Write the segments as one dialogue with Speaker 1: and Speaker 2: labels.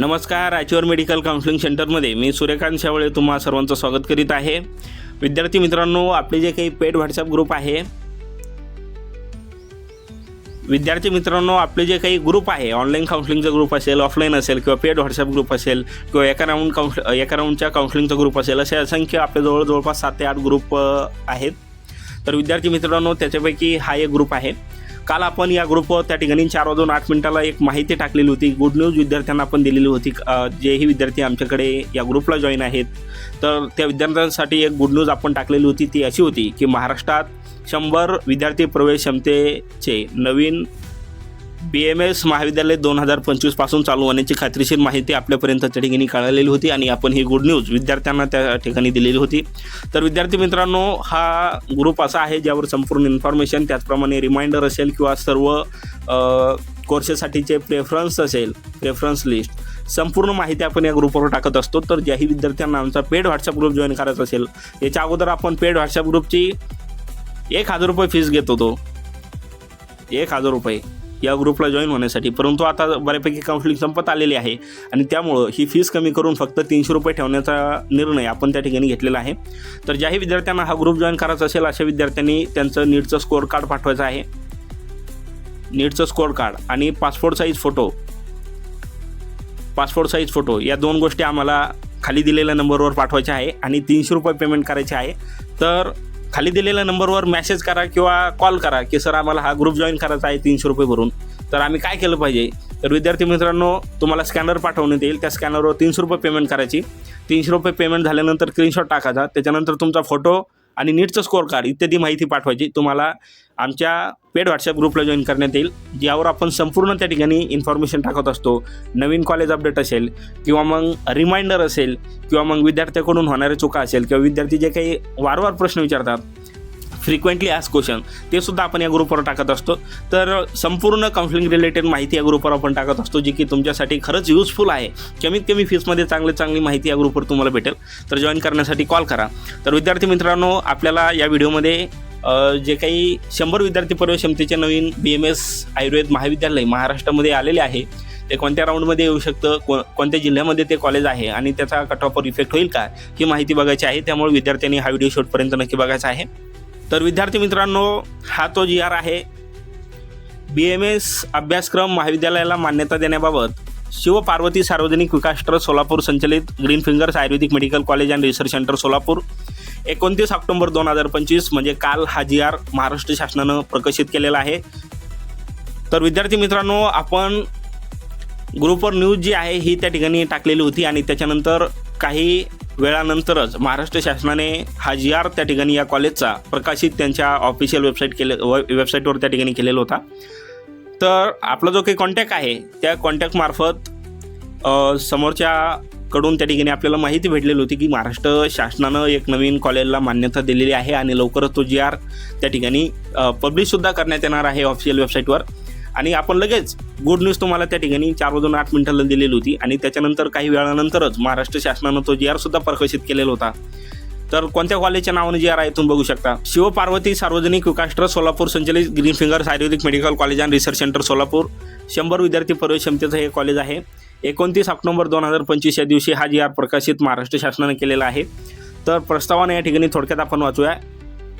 Speaker 1: नमस्कार राजीवर medical counselling सेंटरमध्ये मी सूर्यकांत शावळे तुम्हा सर्वांचं स्वागत करीत आहे. विद्यार्थी मित्रांनो आपले जे काही पेड व्हॉट्सअप ग्रुप आहे विद्यार्थी मित्रांनो आपले जे काही ग्रुप आहे ऑनलाईन काउन्सिलिंगचा ग्रुप असेल ऑफलाईन असेल किंवा पेड व्हॉट्सअप ग्रुप असेल किंवा एका राऊंड काउन्स एका राऊंडच्या काउन्सिलिंगचा ग्रुप असेल असे असंख्य आपल्याजवळ जवळपास सात ते आठ ग्रुप आहेत. तर विद्यार्थी मित्रांनो त्याच्यापैकी हा एक ग्रुप आहे. काल आपण या ग्रुपवर त्या ठिकाणी चार वाजून आठ मिनिटाला एक माहिती टाकलेली होती. गुड न्यूज विद्यार्थ्यांना आपण दिलेली होती. जेही विद्यार्थी आमच्याकडे या ग्रुपला जॉईन आहेत तर त्या विद्यार्थ्यांसाठी एक गुड न्यूज आपण टाकलेली होती. ती अशी होती की महाराष्ट्रात शंभर विद्यार्थी प्रवेश क्षमतेचे नवीन बी एम एस महाविद्यालय दोन हजार पंचवीसपासून चालू होण्याची खात्रीशीर माहिती आपल्यापर्यंत त्या ठिकाणी कळलेली होती आणि आपण ही गुड न्यूज विद्यार्थ्यांना त्या ठिकाणी दिलेली होती. तर विद्यार्थी मित्रांनो हा ग्रुप असा आहे ज्यावर संपूर्ण इन्फॉर्मेशन त्याचप्रमाणे रिमाइंडर असेल किंवा सर्व कोर्सेससाठीचे प्रेफरन्स असेल प्रेफरन्स लिस्ट संपूर्ण माहिती आपण या ग्रुपवर टाकत असतो. तर ज्याही विद्यार्थ्यांना आमचा पेड व्हॉट्सअप ग्रुप जॉईन करायचा असेल याच्या अगोदर आपण पेड व्हॉट्सअप ग्रुपची एक हजार रुपये फीस घेत होतो. एक हजार रुपये. या ग्रुपला जॉईन होण्यासाठी. परंतु आता बऱ्यापैकी काउन्सिलिंग संपत आलेली आहे आणि त्यामुळं ही फीस कमी करून फक्त तीनशे रुपये ठेवण्याचा निर्णय आपण त्या ठिकाणी घेतलेला आहे. तर ज्याही विद्यार्थ्यांना हा ग्रुप जॉईन करायचा असेल अशा विद्यार्थ्यांनी त्यांचं नीटचं स्कोअर कार्ड पाठवायचं आहे. नीटचं स्कोअर कार्ड आणि passport size photo passport size photo या दोन गोष्टी आम्हाला खाली दिलेल्या नंबरवर पाठवायच्या आहे आणि तीनशे रुपये पेमेंट करायचे आहे. तर खाली दिलेल्या नंबरवर मेसेज करा किंवा कॉल करा की सर आम्हाला हा ग्रुप जॉईन करायचा आहे तीनशे रुपये भरून. तर आम्ही काय केलं पाहिजे? तर विद्यार्थी मित्रांनो तुम्हाला स्कॅनर पाठवण्यात येईल. त्या स्कॅनरवर तीनशे रुपये पेमेंट करायची. तीनशे रुपये पेमेंट झाल्यानंतर स्क्रीनशॉट टाकायचा त्याच्यानंतर तुमचा फोटो आणि नीटचं स्कोअर कार्ड इत्यादी माहिती पाठवायची. तुम्हाला आमच्या पेड व्हॉट्सअप ग्रुपला जॉईन करण्यात येईल ज्यावर आपण संपूर्ण त्या ठिकाणी इन्फॉर्मेशन टाकत असतो. नवीन कॉलेज अपडेट असेल किंवा मग रिमाइंडर असेल किंवा मग विद्यार्थ्याकडून होणाऱ्या चुका असेल किंवा विद्यार्थी जे काही वारंवार प्रश्न विचारतात फ्रिक्वेंटली आज क्वेश्चन ते सुद्धा आपण या ग्रुपवर टाकत असतो. तर संपूर्ण काउन्सिलिंग रिलेटेड माहिती या ग्रुपवर आपण टाकत असतो जी की तुमच्यासाठी खरंच युजफुल आहे. कमीत कमी फीसमध्ये चांगली चांगली माहिती या ग्रुपवर तुम्हाला भेटेल. तर जॉईन करण्यासाठी कॉल करा. तर विद्यार्थी मित्रांनो आपल्याला या व्हिडिओमध्ये जे काही शंभर विद्यार्थी पर्व क्षमतेचे नवीन बी एम एस आयुर्वेद महाविद्यालय महाराष्ट्रामध्ये आलेले आहे ते कोणत्या राऊंडमध्ये येऊ शकतं? को कोणत्या जिल्ह्यामध्ये ते कॉलेज आहे? आणि त्याचा कट ऑफवर इफेक्ट होईल का? ही माहिती बघायची आहे त्यामुळे विद्यार्थ्यांनी हा व्हिडिओ शॉटपर्यंत नक्की बघायचा आहे. तर विद्यार्थी मित्रांनो हा तो जी आर आहे. बी एम एस अभ्यासक्रम महाविद्यालयाला मान्यता देण्याबाबत शिवपार्वती सार्वजनिक विकास ट्रस्ट सोलापूर संचलित green fingers Ayurvedic medical college and research centre Solapur. एकोणतीस ऑक्टोबर दोन हजार पंचवीस म्हणजे काल हा जी आर महाराष्ट्र शासनानं प्रकाशित केलेला आहे. तर विद्यार्थी मित्रांनो आपण ग्रुपवर न्यूज जी आहे ही त्या ठिकाणी टाकलेली होती आणि त्याच्यानंतर काही वेळानंतरच महाराष्ट्र शासनाने हा जी आर त्या ठिकाणी या कॉलेजचा प्रकाशित त्यांच्या ऑफिशियल वेबसाईट केले व वेबसाईटवर त्या ठिकाणी केलेला होता. तर आपला जो काही कॉन्टॅक्ट आहे त्या कॉन्टॅक्टमार्फत समोरच्या कडून त्या ठिकाणी आपल्याला माहिती भेटलेली होती की महाराष्ट्र शासनानं एक नवीन कॉलेजला मान्यता दिलेली आहे आणि लवकरच तो जी आर त्या ठिकाणी पब्लिशसुद्धा करण्यात येणार आहे ऑफिशियल वेबसाईटवर आणि आपण लगेच गुड न्यूज तुम्हाला त्या ठिकाणी चार वाजून आठ मिनिटाला दिलेली होती आणि त्याच्यानंतर काही वेळानंतरच महाराष्ट्र शासनानं तो जी आरसुद्धा प्रकाशित केलेला होता. तर कोणत्या कॉलेजच्या नावाने जी आर आहे तुम्ही बघू शकता. शिवपार्वती सार्वजनिक विकास ट्रस्ट सोलापूर संचलित green fingers Ayurvedic medical college and research centre Solapur. शंभर विद्यार्थी प्रवेश क्षमतेचं हे कॉलेज आहे. एकोणतीस ऑक्टोबर दोन हजार पंचवीस या दिवशी हा जी आर प्रकाशित महाराष्ट्र शासनाने केलेला आहे. तर प्रस्तावाने या ठिकाणी थोडक्यात आपण वाचूया.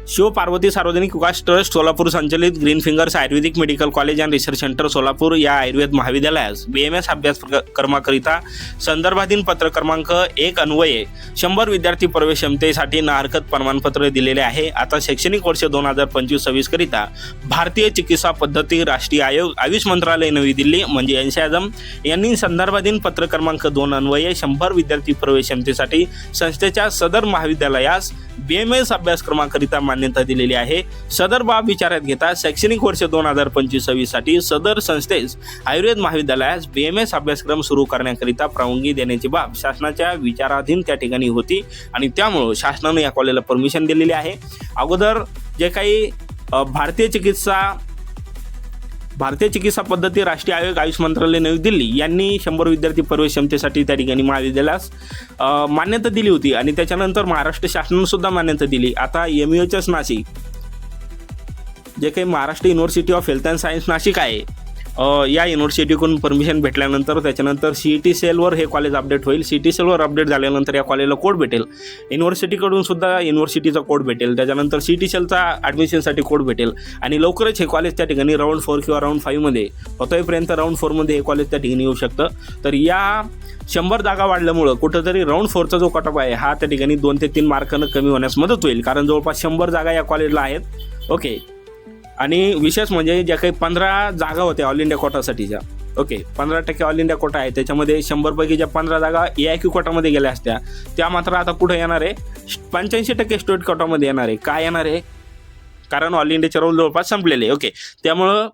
Speaker 1: शिव पार्वती सार्वजनिक विकास ट्रस्ट सोलापूर संचलित green fingers Ayurvedic medical college and research centre Solapur या आयुर्वेद महाविद्यालयास बी एम एस अभ्यासक्रमाकरिता संदर्भाधीन पत्र क्रमांक एक अन्वये शंभर विद्यार्थी प्रवेश क्षमतेसाठी नाहरकत प्रमाणपत्र दिलेले आहे. आता शैक्षणिक वर्ष दोन हजार पंचवीस सव्वीसकरिता भारतीय चिकित्सा पद्धती राष्ट्रीय आयोग आयुष मंत्रालय नवी दिल्ली म्हणजे एनशाजम यांनी संदर्भाधीन पत्र क्रमांक दोन अन्वये शंभर विद्यार्थी प्रवेश क्षमतेसाठी संस्थेच्या सदर महाविद्यालयास बी एम एस अभ्यासक्रमाकरिता मान्यता दिलेली आहे. सदर बाब विचारात घेता शैक्षणिक वर्ष दोन हजार पंचवीस सव्वीससाठी सदर संस्थेस आयुर्वेद महाविद्यालयास बी एम एस अभ्यासक्रम सुरू करण्याकरिता परवानगी देण्याची बाब शासनाच्या विचाराधीन त्या ठिकाणी होती आणि त्यामुळं शासनानं या कॉलेजला परमिशन दिलेली आहे. अगोदर जे काही भारतीय चिकित्सा भारतीय चिकित्सा पद्धती राष्ट्रीय आयोग आयुष मंत्रालय नवी दिल्ली यांनी शंभर विद्यार्थी प्रवेश क्षमतेसाठी त्या ठिकाणी महाविद्यालयास मान्यता दिली होती आणि त्याच्यानंतर महाराष्ट्र शासनानं सुद्धा मान्यता दिली. आता M U H S Nashik जे काही Maharashtra university of health and science Nashik आहे या युनिव्हर्सिटीकडून परमिशन भेटल्यानंतर त्याच्यानंतर सी ई टी सेलवर हे कॉलेज अपडेट होईल. सी ई टी सेलवर अपडेट झाल्यानंतर या कॉलेजला कोड भेटेल. युनिव्हर्सिटीकडून सुद्धा युनिव्हर्सिटीचा कोड भेटेल. त्याच्यानंतर सी टी सेलचा ॲडमिशनसाठी कोड भेटेल. आणि लवकरच हे कॉलेज त्या ठिकाणी राऊंड फोर किंवा राऊंड फाईव्हमध्ये होतोयपर्यंत राऊंड फोरमध्ये हे कॉलेज त्या ठिकाणी येऊ शकतं. तर या शंभर जागा वाढल्यामुळं कुठंतरी राऊंड फोरचा जो कटअप आहे हा त्या ठिकाणी दोन ते तीन मार्कानं कमी होण्यास मदत होईल. कारण जवळपास शंभर जागा या कॉलेजला आहेत. ओके आणि विशेष म्हणजे ज्या काही पंधरा जागा होत्या ऑल इंडिया कोटासाठीच्या. ओके पंधरा टक्के ऑल इंडिया कोटा आहे. त्याच्यामध्ये शंभरपैकी ज्या पंधरा जागा ए आय क्यू कोटामध्ये गेल्या असत्या त्या मात्र आता कुठे येणार आहे. पंच्याऐंशी टक्के स्टेट कोटामध्ये येणार आहे. काय येणार आहे? कारण ऑल इंडियाचे रोल जवळपास संपलेले ओके त्यामुळं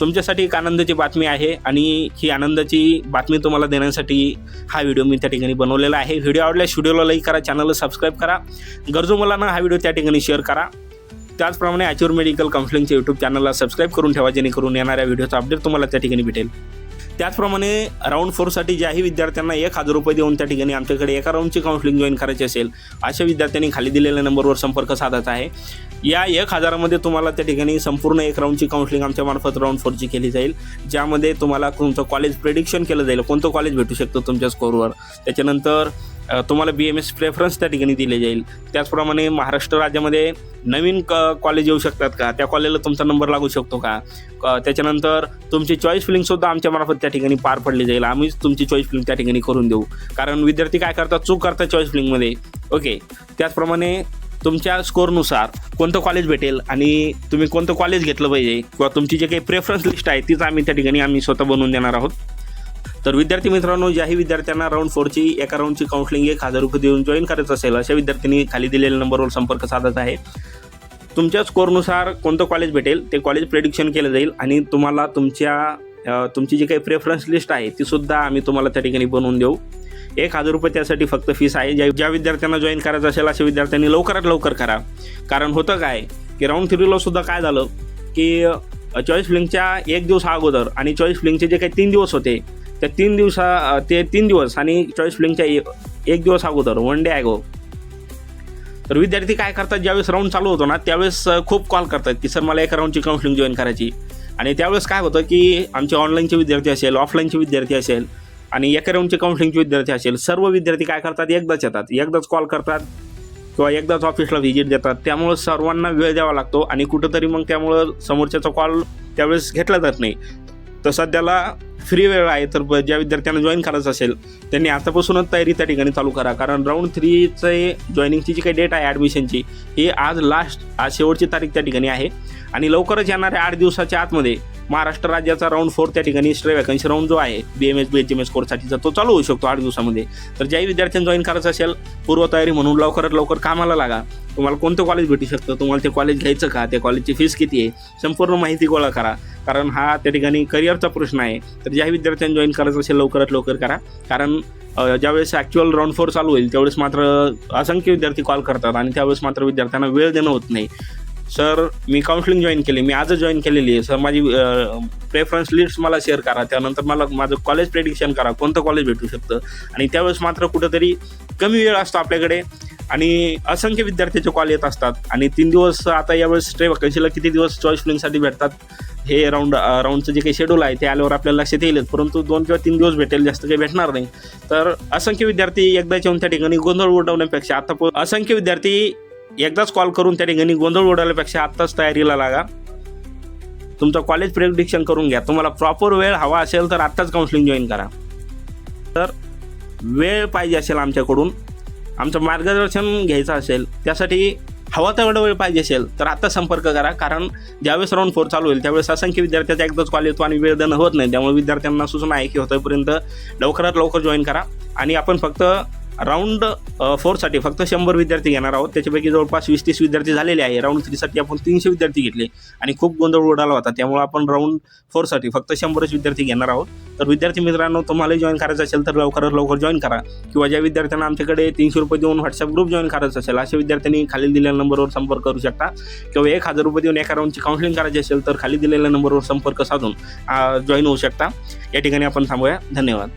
Speaker 1: तुमच्यासाठी एक आनंदाची बातमी आहे आणि ही आनंदाची बातमी तुम्हाला देण्यासाठी हा व्हिडिओ मी त्या ठिकाणी बनवलेला आहे. व्हिडिओ आवडल्यास व्हिडिओला लाईक करा चॅनलला सबस्क्राईब करा. गरजू मुलांना हा व्हिडिओ त्या ठिकाणी शेअर करा. त्याचप्रमाणे ॲच्युअर मेडिकल काउन्सिलिंगच्या यूट्यूब चॅनलला सबस्क्राईब करून ठेवा जेणेकरून येणाऱ्या व्हिडिओचा अपडेट तुम्हाला त्या ठिकाणी भेटेल. त्याचप्रमाणे राऊंड फोरसाठी ज्याही विद्यार्थ्यांना एक हजार रुपये देऊन त्या ठिकाणी आमच्याकडे एका राऊंडची काउन्सिलिंग जॉईन करायची असेल अशा विद्यार्थ्यांनी खाली दिलेल्या नंबरवर संपर्क साधायचा आहे. या एक हजारामध्ये तुम्हाला त्या ठिकाणी संपूर्ण एक राऊंडची काउन्सिलिंग आमच्या मार्फत राऊंड फोरची केली जाईल. ज्यामध्ये तुम्हाला तुमचं कॉलेज प्रेडिक्शन केलं जाईल कोणतं कॉलेज भेटू शकतं तुमच्या स्कोरवर त्याच्यानंतर तुम्हाला बी एम एस प्रेफरन्स त्या ठिकाणी दिले जाईल. त्याचप्रमाणे महाराष्ट्र राज्यामध्ये नवीन क कॉलेज येऊ शकतात का? त्या कॉलेजला तुमचा नंबर लागू शकतो का? क- त्याच्यानंतर तुमची चॉईस फिलिंगसुद्धा आमच्या मार्फत त्या ठिकाणी पार पडली जाईल. आम्हीच तुमची चॉईस फिलिंग त्या ठिकाणी करून देऊ. कारण विद्यार्थी काय करतात? चूक करतात चॉईस फिलिंगमध्ये ओके त्याचप्रमाणे तुमच्या स्कोरनुसार कोणतं कॉलेज भेटेल आणि तुम्ही कोणतं कॉलेज घेतलं पाहिजे किंवा तुमची जे काही प्रेफरन्स लिस्ट आहे तीच आम्ही त्या ठिकाणी आम्ही स्वतः बनवून देणार आहोत. तर विद्यार्थी मित्रांनो ज्याही विद्यार्थ्यांना राऊंड फोरची एका राऊंडची काउन्सिलिंग एक हजार रुपये देऊन जॉईन करायचं असेल अशा विद्यार्थ्यांनी खाली दिलेल्या नंबरवर संपर्क साधायचा आहे. तुमच्या स्कोरनुसार कोणतं कॉलेज भेटेल ते कॉलेज प्रेडिक्शन केलं जाईल आणि तुम्हाला तुमच्या तुमची जी काही प्रेफरन्स लिस्ट आहे ती सुद्धा आम्ही तुम्हाला त्या ठिकाणी बनवून देऊ. एक हजार रुपये त्यासाठी फक्त फीस आहे. ज्या ज्या विद्यार्थ्यांना जॉईन करायचं असेल अशा विद्यार्थ्यांनी लवकरात लवकर करा. कारण होतं काय की राऊंड थ्रीला सुद्धा काय झालं की चॉईस फ्लिंगच्या एक दिवस अगोदर आणि चॉईस फ्लिंगचे जे काही तीन दिवस होते त्या तीन दिवसा ते तीन दिवस आणि चॉईस फ्लिंगच्या एक दिवस अगोदर वन डे ॲगो तर विद्यार्थी काय करतात ज्यावेळेस राऊंड चालू होतो ना त्यावेळेस खूप कॉल करतात की सर मला एका राऊंडची काउन्सिलिंग जॉईन करायची. आणि त्यावेळेस काय होतं की आमचे ऑनलाईनचे विद्यार्थी असेल ऑफलाईनचे विद्यार्थी असेल आणि एका राऊंडचे काउन्सिलिंगचे विद्यार्थी असेल सर्व विद्यार्थी काय करतात? एकदाच येतात. एकदाच कॉल करतात किंवा एकदाच ऑफिसला व्हिजिट देतात. त्यामुळं सर्वांना वेळ द्यावा लागतो आणि कुठंतरी मग त्यामुळं समोरच्याचा कॉल त्यावेळेस घेतला जात नाही. तर सध्याला फ्री वेळ आहे तर ज्या विद्यार्थ्यांना जॉईन करायचं असेल त्यांनी आतापासूनच तयारी त्या ठिकाणी चालू करा. कारण राऊंड थ्रीचे जॉईनिंगची जी काही डेट आहे ॲडमिशनची ही आज लास्ट आज शेवटची तारीख त्या ठिकाणी आहे. आणि लवकरच येणाऱ्या आठ दिवसाच्या आतमध्ये महाराष्ट्र राज्याचा राऊंड फोर त्या ठिकाणी एक्स्ट्रा वॅकन्सी राऊंड जो आहे B M S B H M S कोर्ससाठीचा तो चालू होऊ शकतो आठ दिवसामध्ये. तर ज्याही विद्यार्थ्यांना जॉईन करायचं असेल पूर्वतयारी म्हणून लवकरात लवकर कामाला लागा. तुम्हाला कोणतं कॉलेज भेटू शकतं? तुम्हाला ते कॉलेज घ्यायचं का? त्या कॉलेजची फीस किती आहे? संपूर्ण माहिती गोळा करा. कारण हा त्या ठिकाणी करिअरचा प्रश्न आहे. तर ज्याही विद्यार्थ्यांना जॉईन करायचं असेल लवकरात लवकर करा. कारण ज्यावेळेस ॲक्च्युअल राऊंड फोर चालू होईल त्यावेळेस मात्र असंख्य विद्यार्थी कॉल करतात आणि त्यावेळेस मात्र विद्यार्थ्यांना वेळ देणं होत नाही. सर मी काउन्सिलिंग जॉईन केली. मी आजच जॉईन केलेली आहे. सर माझी प्रेफरन्स लिस्ट मला शेअर करा. त्यानंतर मला माझं कॉलेज प्रेडिक्शन करा. कोणतं कॉलेज भेटू शकतं? आणि त्यावेळेस मात्र कुठंतरी कमी वेळ असतो आपल्याकडे. आणि असंख्य विद्यार्थ्याचे कॉल येत असतात. आणि तीन दिवस आता यावेळेस ट्रे वॅकन्सीला किती दिवस चॉईस फिलिंगसाठी भेटतात? हे राऊंड राऊंडचं जे काही शेड्यूल आहे ते आल्यावर आपल्याला लक्षात येईलच. परंतु दोन किंवा तीन दिवस भेटेल जास्त काही भेटणार नाही. तर असंख्य विद्यार्थी एकदाच येऊन त्या ठिकाणी गोंधळ उडवण्यापेक्षा आता असंख्य विद्यार्थी एकदाच कॉल करून त्या ठिकाणी गोंधळ उडवण्यापेक्षा आत्ताच तयारीला लागा. तुमचं कॉलेज प्रेडिक्शन करून घ्या. तुम्हाला प्रॉपर वेळ हवा असेल तर आत्ताच काउन्सिलिंग जॉईन करा. तर वेळ पाहिजे असेल आमच्याकडून आमचं मार्गदर्शन घ्यायचं असेल त्यासाठी हवा तेवढा वेळ पाहिजे असेल तर आता संपर्क करा. कारण ज्यावेळेस राऊंड फोर चालू होईल त्यावेळेस असंख्य विद्यार्थ्याचा एकदाच कॉल येतो आणि वेळ देणं होत नाही. त्यामुळे विद्यार्थ्यांना सूचना आहे की होतपर्यंत लवकरात लवकर जॉईन करा. आणि आपण फक्त राऊंड फोरसाठी फक्त शंभर विद्यार्थी घेणार आहोत. त्याच्यापैकी जवळपास वीस तीस विद्यार्थी झालेले आहे. राऊंड थ्रीसाठी आपण तीनशे विद्यार्थी घेतले आणि खूप गोंधळ उडाला होता. त्यामुळे आपण राऊंड फोरसाठी फक्त शंभरच विद्यार्थी घेणार आहोत. तर विद्यार्थी मित्रांनो तुम्हाला जॉईन करायचं असेल तर लवकरात लवकर जॉईन करा. किंवा ज्या विद्यार्थ्यांना आमच्याकडे तीनशे रुपये देऊन व्हॉट्सअप ग्रुप जॉईन करायचं असेल अशा विद्यार्थ्यांनी खाली दिलेल्या नंबरवर संपर्क करू शकता. किंवा एक हजार रुपये देऊन एका राऊंडची काउन्सिलिंग करायची असेल तर खाली दिलेल्या नंबरवर संपर्क साधून जॉईन होऊ शकता. या ठिकाणी आपण थांबूया. धन्यवाद.